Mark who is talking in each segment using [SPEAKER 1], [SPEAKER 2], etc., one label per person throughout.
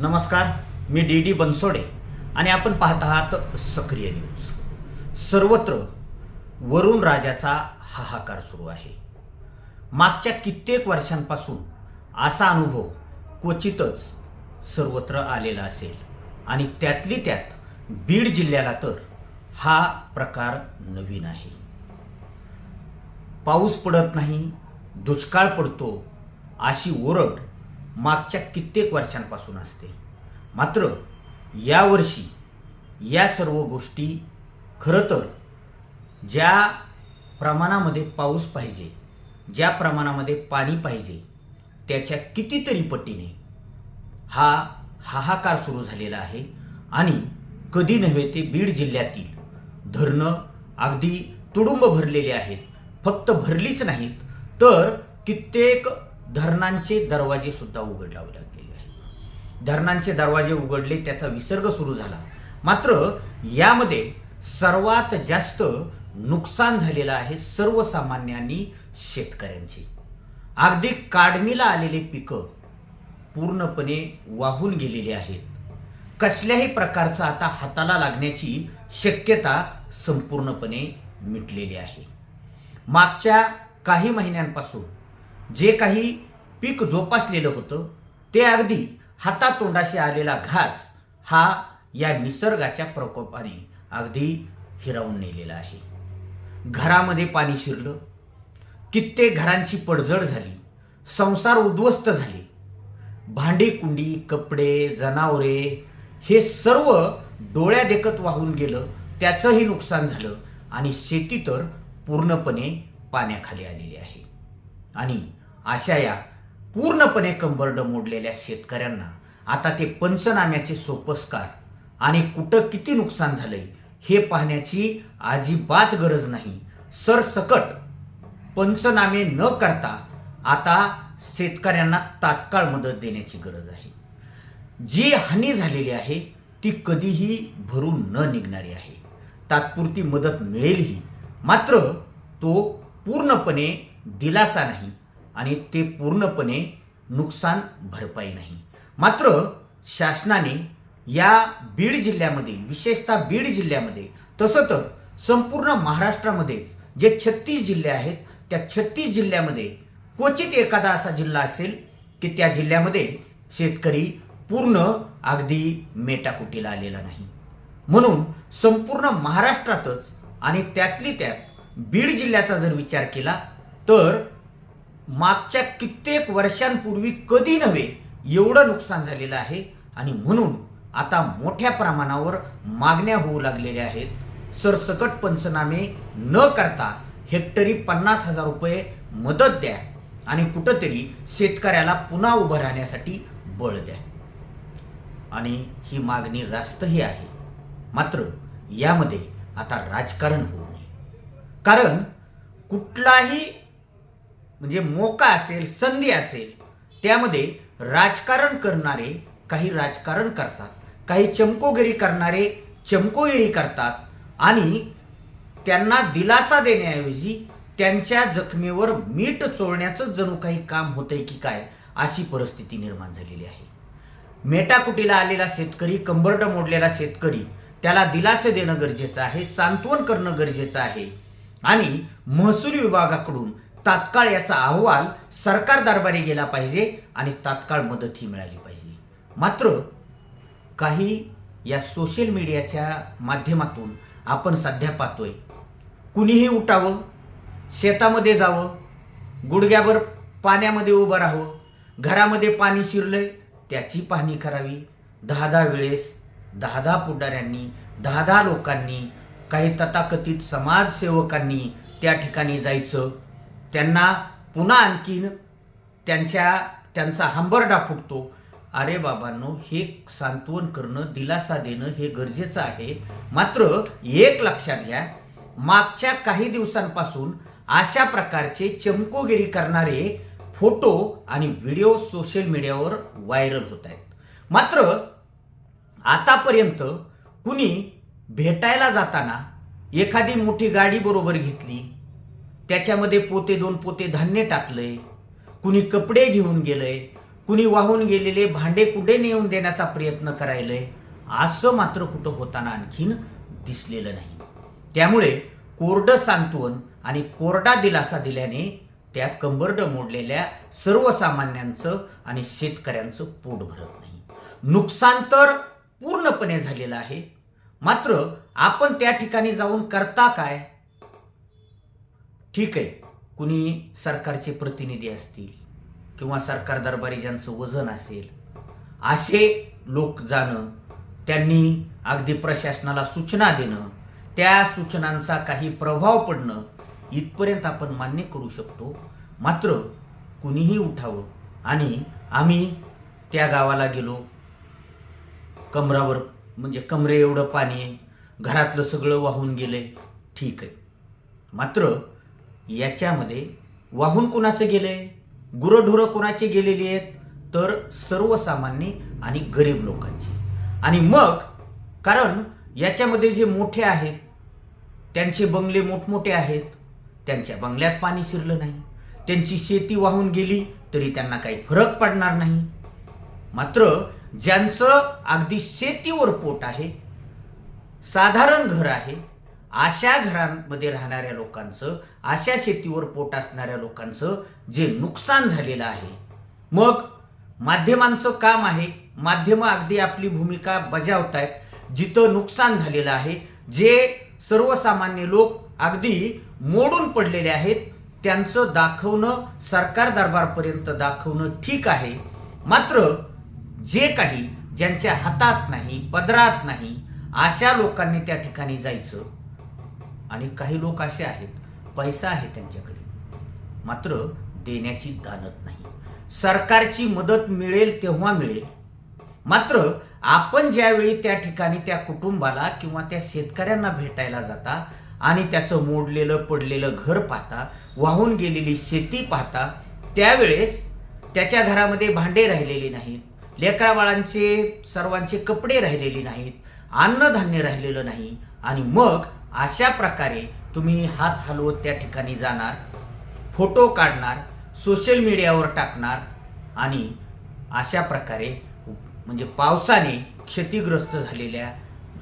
[SPEAKER 1] नमस्कार मी D D Bansode आणि आपण पाहत आहात सक्रिय न्यूज. सर्वत्र वरुण राजाचा हाहाकार सुरू आहे. मागच्या कित्येक वर्षांपासून असा अनुभव क्वचितच सर्वत्र आलेला असेल. आणि त्यातली त्यात बीड जिल्ह्याला तर हा प्रकार नवीन आहे. पाऊस पडत नाही दुष्काळ पडतो अशी ओरड मागच्या कित्येक वर्षांपासून असते. मात्र यावर्षी या सर्व गोष्टी खरं तर ज्या प्रमाणामध्ये पाऊस पाहिजे ज्या प्रमाणामध्ये पाणी पाहिजे त्याच्या कितीतरी पटीने हा हाहाकार सुरू झालेला आहे आणि कधी नव्हे ते बीड जिल्ह्यातील धरणं अगदी तुडुंब भरलेले आहेत. फक्त भरलीच नाहीत तर कित्येक धरणांचे दरवाजे सुद्धा उघडावे लागलेले आहेत. धरणांचे दरवाजे उघडले त्याचा विसर्ग सुरू झाला. मात्र यामध्ये सर्वात जास्त नुकसान झालेलं आहे सर्वसामान्यांनी शेतकऱ्यांची. अगदी काढणीला आलेले पिकं पूर्णपणे वाहून गेलेली आहेत. कसल्याही प्रकारचं आता हाताला लागण्याची शक्यता संपूर्णपणे मिटलेली आहे. मागच्या काही महिन्यांपासून जे काही पीक जोपासलेलं होतं ते अगदी हातातोंडाशी आलेला घास हा या निसर्गाच्या प्रकोपाने अगदी हिरावून नेलेला आहे. घरामध्ये पाणी शिरलं. कित्येक घरांची पडझड झाली. संसार उद्ध्वस्त झाले. भांडी कुंडी कपडे जनावरे हे सर्व डोळ्या देखत वाहून गेलं. त्याचंही नुकसान झालं आणि शेती तर पूर्णपणे पाण्याखाली आलेली आहे. आणि अशा या पूर्णपणे कंबरड मोडलेल्या शेतकऱ्यांना आता ते पंचनाम्याचे सोपस्कार आणि कुठं किती नुकसान झालंय हे पाहण्याची अजिबात गरज नाही. सरसकट पंचनामे न करता आता शेतकऱ्यांना तात्काळ मदत देण्याची गरज आहे. जी हानी झालेली आहे ती कधीही भरून न निघणारी आहे. तात्पुरती मदत मिळेलही मात्र तो पूर्णपणे दिलासा नाही. आणि ते पूर्णपणे नुकसान भरपाई नाही. मात्र शासनाने या बीड जिल्ह्यामध्ये विशेषतः बीड जिल्ह्यामध्ये तसं तर संपूर्ण महाराष्ट्रामध्येच जे छत्तीस जिल्हे आहेत त्या छत्तीस जिल्ह्यामध्ये क्वचित एखादा असा जिल्हा असेल की त्या जिल्ह्यामध्ये शेतकरी पूर्ण अगदी मेटाकुटीला आलेला नाही. म्हणून संपूर्ण महाराष्ट्रातच आणि त्यातली त्यात बीड जिल्ह्याचा जर विचार केला तर मागच्या कित्येक वर्षांपूर्वी कधी नव्हे एवढं नुकसान झालेलं आहे. आणि म्हणून आता मोठ्या प्रमाणावर मागण्या होऊ लागलेल्या आहेत. सरसकट पंचनामे न करता हेक्टरी पन्नास हजार रुपये मदत द्या आणि कुठंतरी शेतकऱ्याला पुन्हा उभं राहण्यासाठी बळ द्या. आणि ही मागणी रास्तही आहे. मात्र यामध्ये आता राजकारण होऊ नये. कारण कुठलाही म्हणजे मोका असेल संधी असेल त्यामध्ये राजकारण करणारे काही राजकारण करतात काही चमकोगिरी करणारे चमकोगिरी करतात आणि त्यांना दिलासा देण्याऐवजी त्यांच्या जखमेवर मीठ चोळण्याचं जणू काही काम होतंय की काय अशी परिस्थिती निर्माण झालेली आहे. मेटाकुटीला आलेला शेतकरी कंबरड मोडलेला शेतकरी त्याला दिलासे देणं गरजेचं आहे सांत्वन करणं गरजेचं आहे आणि महसूल विभागाकडून तात्काळ याचा अहवाल सरकार दरबारी गेला पाहिजे आणि तात्काळ मदत ही मिळाली पाहिजे. मात्र काही या सोशल मीडियाच्या माध्यमातून आपण सध्या पाहतोय कुणीही उठावं शेतामध्ये जावं गुडघ्यावर पाण्यामध्ये उभं राहावं घरामध्ये पाणी शिरलंय त्याची पाहणी करावी. दहा दहा वेळेस दहा दहा पुढाऱ्यांनी दहा दहा लोकांनी काही तथाकथित समाजसेवकांनी त्या ठिकाणी जायचं त्यांना पुन्हा आणखीन त्यांच्या त्यांचा हंबरडा फुटतो. अरे बाबांनो हे सांत्वन करणं दिलासा देणं हे गरजेचं आहे. मात्र एक लक्षात घ्या मागच्या काही दिवसांपासून अशा प्रकारचे चमकोगिरी करणारे फोटो आणि व्हिडिओ सोशल मीडियावर व्हायरल होत आहेत मात्र आतापर्यंत कुणी भेटायला जाताना एखादी मोठी गाडी बरोबर घेतली त्याच्यामध्ये पोते दोन पोते धान्य टाकलंय. कुणी कपडे घेऊन गेलंय. कुणी वाहून गेलेले भांडे कुंडे नेऊन देण्याचा प्रयत्न करायलंय. असं मात्र कुठं होताना आणखीन दिसलेलं नाही. त्यामुळे कोरडं सांत्वन आणि कोरडा दिलासा दिल्याने त्या कंबरड मोडलेल्या सर्वसामान्यांचं आणि शेतकऱ्यांचं पोट भरत नाही. नुकसान तर पूर्णपणे झालेलं आहे. मात्र आपण त्या ठिकाणी जाऊन करता काय? ठीक आहे कुणी सरकारचे प्रतिनिधी असतील किंवा सरकार दरबारी ज्यांचं वजन असेल असे लोक जाणं त्यांनी अगदी प्रशासनाला सूचना देणं त्या सूचनांचा काही प्रभाव पडणं इथपर्यंत आपण मान्य करू शकतो. मात्र कुणीही उठावं आणि आम्ही त्या गावाला गेलो कमरावर म्हणजे कमरे एवढं पाणी आहे घरातलं सगळं वाहून गेलंय ठीक आहे मात्र याच्यामध्ये वाहून कुणाचं आहे गुरंढोरं कुणाची गेलेली आहेत? तर सर्वसामान्य आणि गरीब लोकांची. आणि मग कारण याच्यामध्ये जे मोठे आहेत त्यांचे बंगले मोठमोठे आहेत त्यांच्या बंगल्यात पाणी शिरलं नाही. त्यांची शेती वाहून गेली तरी त्यांना काही फरक पडणार नाही. मात्र ज्यांचं अगदी शेतीवर पोट आहे साधारण घर आहे अशा घरांमध्ये राहणाऱ्या लोकांचं अशा शेतीवर पोट असणाऱ्या लोकांचं जे नुकसान झालेलं आहे मग माध्यमांचं काम आहे. माध्यमं अगदी आपली भूमिका बजावत आहेत जिथं नुकसान झालेलं आहे जे सर्वसामान्य लोक अगदी मोडून पडलेले आहेत त्यांचं दाखवणं सरकार दरबारपर्यंत दाखवणं ठीक आहे. मात्र जे काही ज्यांच्या हातात नाही पदरात नाही अशा लोकांनी त्या ठिकाणी जायचं. आणि काही लोक असे आहेत पैसा आहे त्यांच्याकडे. मात्र देण्याची दानत नाही. सरकारची मदत मिळेल तेव्हा मिळेल. मात्र आपण ज्यावेळी त्या ठिकाणी त्या कुटुंबाला किंवा त्या शेतकऱ्यांना भेटायला जाता आणि त्याचं मोडलेलं पडलेलं घर पाहता वाहून गेलेली शेती पाहता त्यावेळेस त्याच्या घरामध्ये भांडे राहिलेली नाहीत लेकरा बाळांचे सर्वांचे कपडे राहिलेले नाहीत अन्नधान्य राहिलेलं नाही आणि मग अशा प्रकारे तुम्ही हात हलवत त्या ठिकाणी जाणार फोटो काढणार सोशल मीडियावर टाकणार आणि अशा प्रकारे म्हणजे पावसाने क्षतिग्रस्त झालेल्या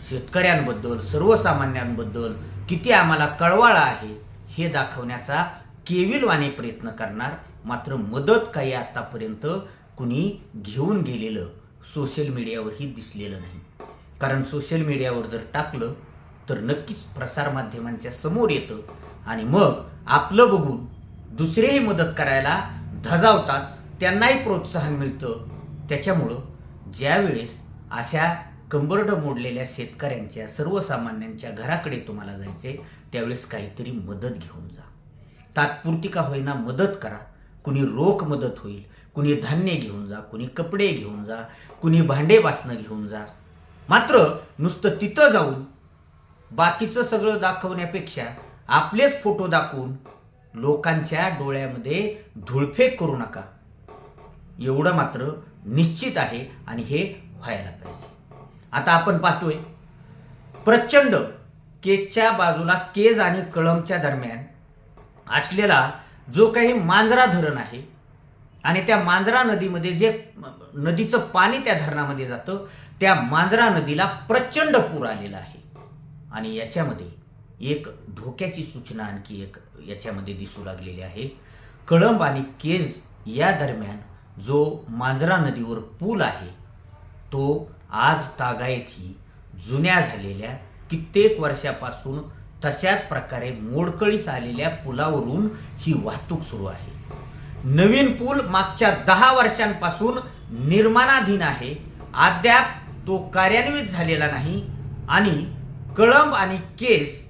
[SPEAKER 1] शेतकऱ्यांबद्दल सर्वसामान्यांबद्दल किती आम्हाला कळवाळा आहे हे दाखवण्याचा केविलवाने प्रयत्न करणार. मात्र मदत काही आतापर्यंत कुणी घेऊन गेलेलं सोशल मीडियावरही दिसलेलं नाही. कारण सोशल मीडियावर जर टाकलं तर नक्कीच प्रसारमाध्यमांच्या समोर येतं. आणि मग आपलं बघून दुसरेही मदत करायला धजावतात त्यांनाही प्रोत्साहन मिळतं. त्याच्यामुळं ज्यावेळेस अशा कंबरड मोडलेल्या शेतकऱ्यांच्या सर्वसामान्यांच्या घराकडे तुम्हाला जायचे त्यावेळेस काहीतरी मदत घेऊन जा. तात्पुरती का होईना मदत करा. कुणी रोख मदत होईल कुणी धान्य घेऊन जा कुणी कपडे घेऊन जा कुणी भांडे बासणं घेऊन जा. मात्र नुसतं तिथं जाऊन बाकीचं सगळं दाखवण्यापेक्षा आपलेच फोटो दाखवून लोकांच्या डोळ्यामध्ये धुळफेक करू नका. एवढं मात्र निश्चित आहे आणि हे व्हायला पाहिजे. आता आपण पाहतोय प्रचंड केजच्या बाजूला केज आणि कळमच्या दरम्यान असलेला जो काही मांजरा धरण आहे आणि त्या मांजरा नदीमध्ये जे नदीचं पाणी त्या धरणामध्ये जातं त्या मांजरा नदीला प्रचंड पूर आलेला आहे. आणि याच्यामध्ये एक धोक्याची सूचना आणखी एक याच्यामध्ये दिसू लागलेली आहे. कळंब आणि केज या दरम्यान जो मांजरा नदीवर पूल आहे तो आज तागायतही जुन्या झालेल्या कित्येक वर्षापासून तशाच प्रकारे मोडकळीस आलेल्या पुलावरून ही वाहतूक सुरू आहे. नवीन पूल मागच्या दहा वर्षांपासून निर्माणाधीन आहे. अद्याप तो कार्यान्वित झालेला नाही आणि कळंब आणि केस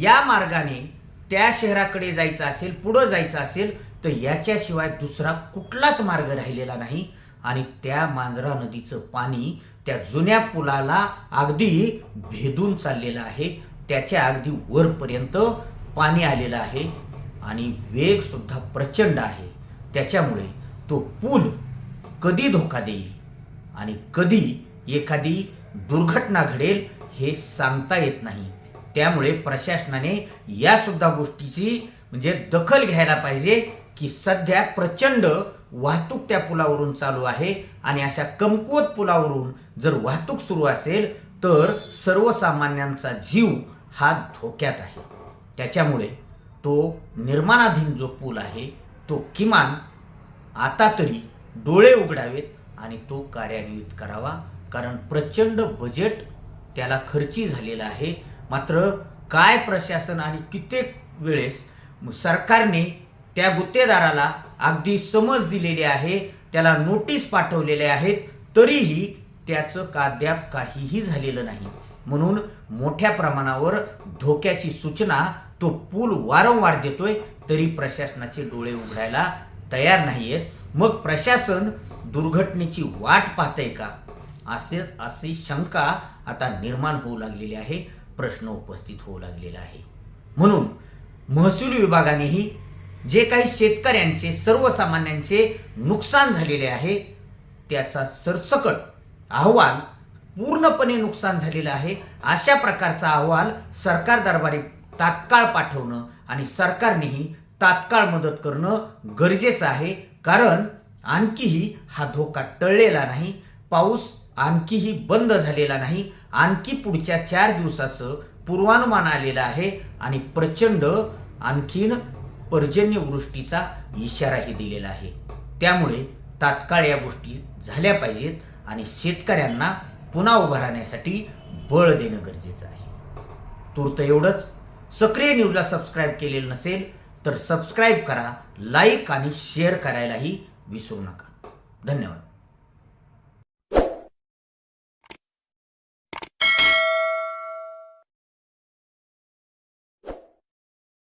[SPEAKER 1] या मार्गाने त्या शहराकडे जायचं असेल पुढं जायचं असेल तर याच्याशिवाय दुसरा कुठलाच मार्ग राहिलेला नाही. आणि त्या मांजरा नदीचं पाणी त्या जुन्या पुलाला अगदी भेदून चाललेलं आहे. त्याच्या अगदी वरपर्यंत पाणी आलेलं आहे. आणि वेगसुद्धा प्रचंड आहे. त्याच्यामुळे तो पूल कधी धोका देईल? आणि कधी एखादी दुर्घटना घडेल? हे सांगता येत नाही. त्यामुळे प्रशासनाने या सुद्धा गोष्टीची म्हणजे दखल घ्यायला पाहिजे की सध्या प्रचंड वाहतूक त्या पुलावरून चालू आहे आणि अशा कमकुवत पुलावरून जर वाहतूक सुरू असेल तर सर्वसामान्यांचा जीव हा धोक्यात आहे. त्याच्यामुळे तो निर्माणाधीन जो पूल आहे तो किमान आता तरी डोळे उघडावेत आणि तो कार्यान्वित करावा कारण प्रचंड बजेट त्याला खर्ची झालेला आहे. मात्र काय प्रशासन आणि कित्येक वेळेस सरकारने त्या गुत्तेदाराला अगदी समज दिलेली आहे त्याला नोटीस पाठवलेल्या आहेत तरीही त्याचं काद्याप काहीही झालेलं नाही. म्हणून मोठ्या प्रमाणावर धोक्याची सूचना तो पूल वारंवार देतोय तरी प्रशासनाचे डोळे उघडायला तयार नाहीयेत. मग प्रशासन दुर्घटनेची वाट पाहतंय का? असे अशी शंका आता निर्माण होऊ लागलेली आहे प्रश्न उपस्थित होऊ लागलेला आहे. म्हणून महसूल विभागानेही जे काही शेतकऱ्यांचे सर्वसामान्यांचे नुकसान झालेले आहे त्याचा सरसकट अहवाल पूर्णपणे नुकसान झालेलं आहे. अशा प्रकारचा अहवाल सरकार दरबारी तात्काळ पाठवणं आणि सरकारनेही तात्काळ मदत करणं गरजेचं आहे. कारण आणखीही हा धोका टळलेला नाही. पाऊस आणखीही बंद झालेला नाही आणखी पुढच्या चार दिवसाचं पूर्वानुमान आलेलं आहे आणि प्रचंड आणखीन पर्जन्यवृष्टीचा इशाराही दिलेला आहे. त्यामुळे तात्काळ या गोष्टी झाल्या पाहिजेत आणि शेतकऱ्यांना पुन्हा उभं राहण्यासाठी बळ देणं गरजेचं आहे. तूर्त एवढंच. सक्रिय न्यूजला सबस्क्राईब केलेलं नसेल तर सबस्क्राईब करा लाईक आणि शेअर करायलाही विसरू नका. धन्यवाद.